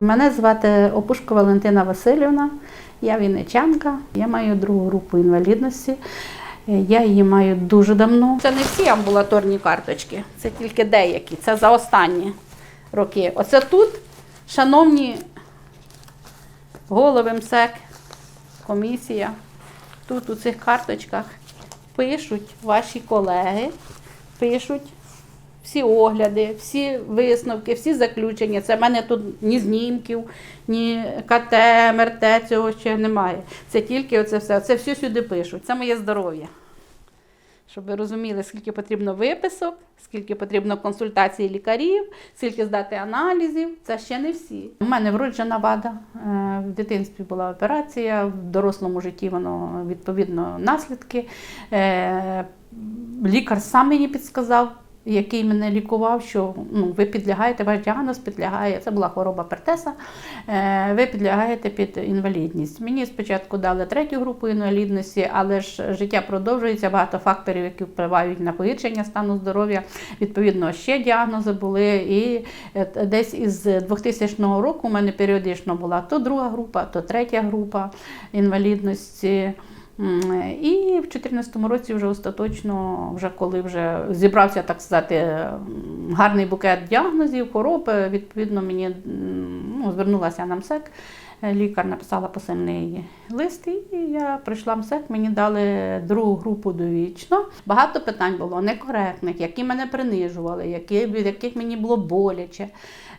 Мене звати Опушко Валентина Васильівна, я вінничанка, я маю другу групу інвалідності. Я її маю дуже давно. Це не всі амбулаторні карточки, це тільки деякі. Це за останні роки. Оце тут, шановні голови МСЕК, комісія, тут у цих карточках пишуть ваші колеги, пишуть всі огляди, всі висновки, всі заключення. Це в мене тут ні знімків, ні КТ, МРТ, цього ще немає. Це тільки оце все. Це все сюди пишуть. Це моє здоров'я. Щоб ви розуміли, скільки потрібно виписок, скільки потрібно консультацій лікарів, скільки здати аналізів. Це ще не всі. У мене вроджена вада. Е, В дитинстві була операція, в дорослому житті воно відповідно наслідки. Е, Лікар сам мені підсказав, який мене лікував, що ну, ви підлягаєте, ваш діагноз підлягає, це була хвороба Пертеса, е, ви підлягаєте під інвалідність. Мені спочатку дали третю групу інвалідності, але ж життя продовжується, багато факторів, які впливають на погіршення стану здоров'я. Відповідно, ще діагнози були. І е, десь із 2000 року у мене періодично була то друга група, то третя група інвалідності. М, І в 2014 році вже остаточно, вже коли вже зібрався, так сказати, гарний букет діагнозів, хвороб, е, відповідно, мені ну, звернулася на МСЕК. Е, Лікар написала посильний лист, і я прийшла МСЕК, мені дали другу групу довічно. Багато питань було некоректних, які мене принижували, які, від яких мені було боляче.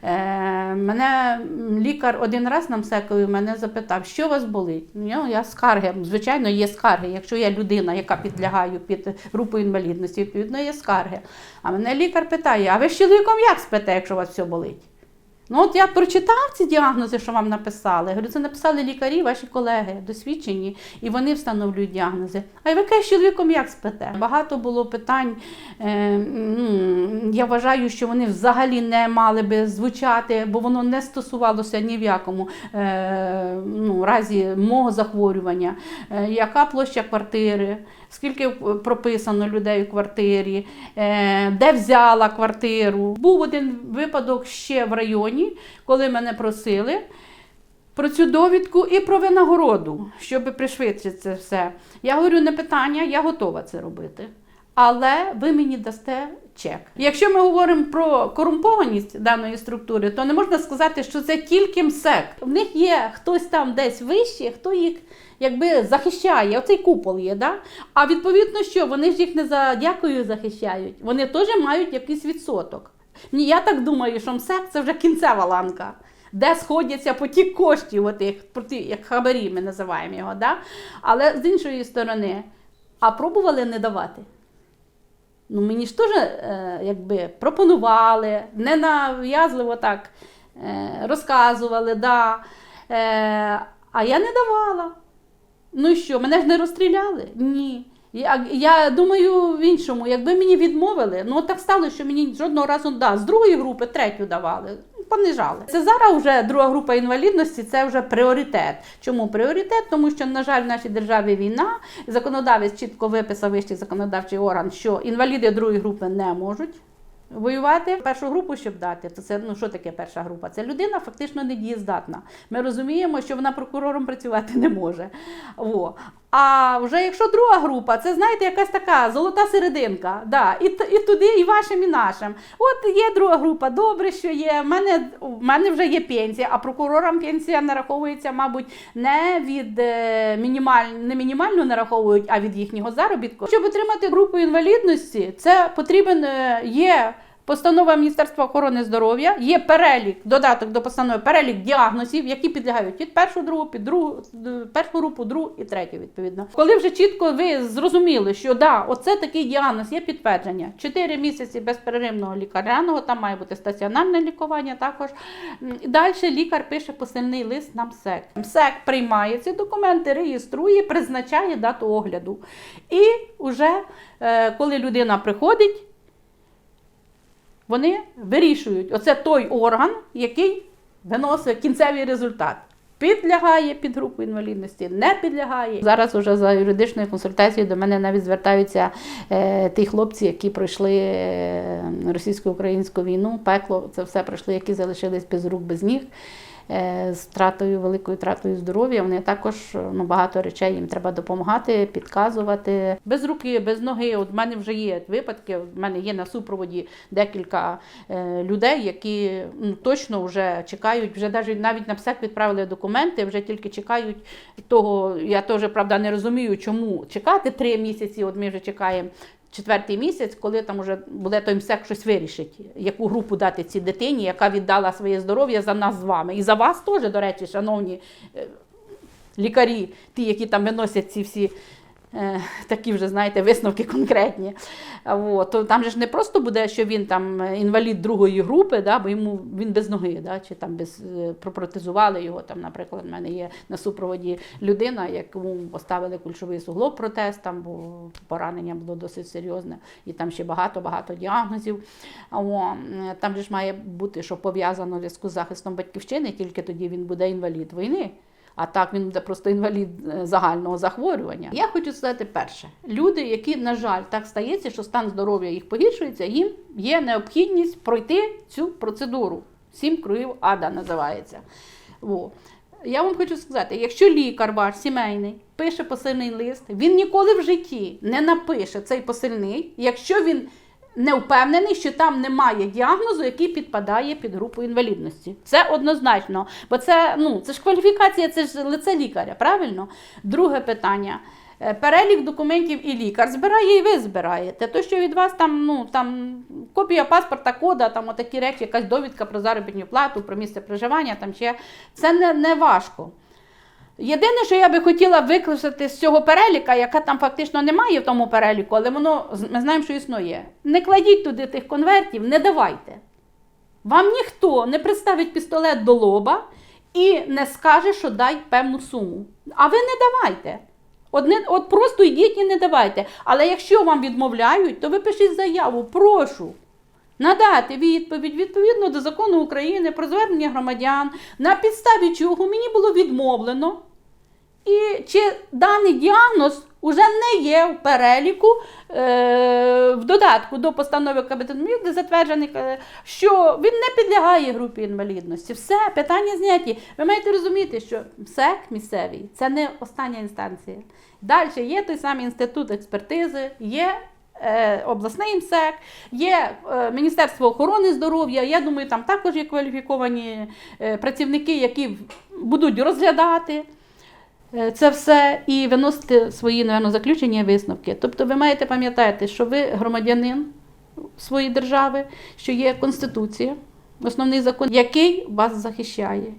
Е, мене лікар один раз на МСЕКові мене запитав, що вас болить. Ну, я скарги, звичайно, є скарги. Якщо я людина, яка підлягаю під групу інвалідності, відповідно є скарги. А мене лікар питає: а ви з чоловіком як спите, якщо у вас все болить? Ну, от я прочитав ці діагнози, що вам написали. Я говорю, це написали лікарі, ваші колеги, досвідчені, і вони встановлюють діагнози. А ви кажете, з чоловіком як спите? Багато було питань. Е, ну, я вважаю, що вони взагалі не мали би звучати, бо воно не стосувалося ні в якому е, ну, разі мого захворювання. Е, яка площа квартири? Скільки прописано людей у квартирі, е, де взяла квартиру. Був один випадок ще в районі, коли мене просили про цю довідку і про винагороду, щоб пришвидшити це все. Я говорю, не питання, я готова це робити. Але ви мені дасте чек. Якщо ми говоримо про корумпованість даної структури, то не можна сказати, що це тільки МСЕК. В них є хтось там десь вище, хто їх якби захищає. Оцей купол є, да? А відповідно, що вони ж їх не за дякую захищають. Вони теж мають якийсь відсоток. Ні, я так думаю, що МСЕК це вже кінцева ланка. Де сходяться потік коштів, отих, про як хабарі ми називаємо його. Да? Але з іншої сторони, а пробували не давати. Ну, мені ж теж е, якби пропонували, ненав'язливо так е, розказували, да. е, а я не давала. Ну що, мене ж не розстріляли? Ні. Я, я думаю в іншому, якби мені відмовили, ну так стало, що мені жодного разу да, з другої групи третю давали. Понижали. Це зараз вже друга група інвалідності, це вже пріоритет. Чому пріоритет? Тому що, на жаль, в нашій державі війна. Законодавець чітко виписав вищий законодавчий орган, що інваліди другої групи не можуть. Воювати першу групу, щоб дати, то це ну що таке перша група? Це людина фактично недієздатна. Ми розуміємо, що вона прокурором працювати не може. О. А вже якщо друга група, це знаєте, якась така золота серединка. Да. І, і туди, і вашим, і нашим. От є друга група, добре, що є. В мене, мене вже є пенсія, а прокурорам пенсія нараховується, мабуть, не від е, мінімаль... не мінімально нараховують, а від їхнього заробітку. Щоб отримати групу інвалідності, це потрібен е, є. Постанова Міністерства охорони здоров'я є перелік, додаток до постанови, перелік діагнозів, які підлягають від першу другу, під другу, першу групу, другу і третю, відповідно. Коли вже чітко ви зрозуміли, що да, оце такий діагноз, є підтвердження. 4 місяці безперервного лікарняного, там має бути стаціонарне лікування також. Далі лікар пише посильний лист на МСЕК. МСЕК приймає ці документи, реєструє, призначає дату огляду. І вже е, коли людина приходить, вони вирішують. Оце той орган, який виносить кінцевий результат. Підлягає під групу інвалідності, не підлягає. Зараз уже за юридичною консультацією до мене навіть звертаються е, ті хлопці, які пройшли е, російсько-українську війну, пекло, це все пройшли, які залишились без рук, без ніг. Е, з втратою, великою втратою здоров'я. Вони також ну, багато речей їм треба допомагати, підказувати. Без руки, без ноги. От в мене вже є випадки. В мене є на супроводі декілька е, людей, які ну, точно вже чекають, вже навіть навіть на ПСЕК відправили документи, вже тільки чекають того. Я теж правда не розумію, чому чекати три місяці. От ми вже чекаємо. Четвертий місяць, коли там вже буде той МСЕК щось вирішить, яку групу дати цій дитині, яка віддала своє здоров'я за нас з вами. І за вас теж, до речі, шановні е, лікарі, ті, які там виносять ці всі такі вже, знаєте, висновки конкретні. От, то там же ж не просто буде, що він там е, інвалід другої групи, да, бо йому він без ноги, да, чи там без е, пропротезували його. Там, наприклад, в мене є на супроводі людина, якому поставили кульшовий суглоб протез, там, бо поранення було досить серйозне, і там ще багато-багато діагнозів. О, е, там же ж має бути, що пов'язано зв'язку з захистом батьківщини, тільки тоді він буде інвалід війни. А так він буде просто інвалід е, загального захворювання. Я хочу сказати перше: люди, які, на жаль, так стається, що стан здоров'я їх погіршується, їм є необхідність пройти цю процедуру. Сім кругів ада називається. Во. Я вам хочу сказати, якщо лікар ваш сімейний пише посильний лист, він ніколи в житті не напише цей посильний, якщо він не впевнений, що там немає діагнозу, який підпадає під групу інвалідності. Це однозначно. Бо це, ну, це ж кваліфікація, це ж лице лікаря, правильно? Друге питання. Е, Перелік документів і лікар збирає, і ви збираєте. То, що від вас там, ну, там копія паспорта, кода, там отакі речі, якась довідка про заробітну плату, про місце проживання, там ще це не, не важко. Єдине, що я би хотіла викликати з цього переліка, яка там фактично немає в тому переліку, але воно ми знаємо, що існує. Не кладіть туди тих конвертів, не давайте. Вам ніхто не приставить пістолет до лоба і не скаже, що дай певну суму. А ви не давайте. От, не, от просто йдіть і не давайте. Але якщо вам відмовляють, то ви пишіть заяву, прошу. Надати відповідь відповідно до закону України про звернення громадян, на підставі чого мені було відмовлено, і чи даний діагноз уже не є в переліку е, в додатку до постанови Кабінету Міністрів, затверджений, е, що він не підлягає групі інвалідності. Все, питання зняті. Ви маєте розуміти, що МСЕК місцевий це не остання інстанція. Далі є той самий інститут експертизи, є е, обласний МСЕК, є е, Міністерство охорони здоров'я. Я думаю, там також є кваліфіковані працівники, які будуть розглядати це все і виносити свої напевно, заключення і висновки. Тобто ви маєте пам'ятати, що ви громадянин своєї держави, що є Конституція, основний закон, який вас захищає.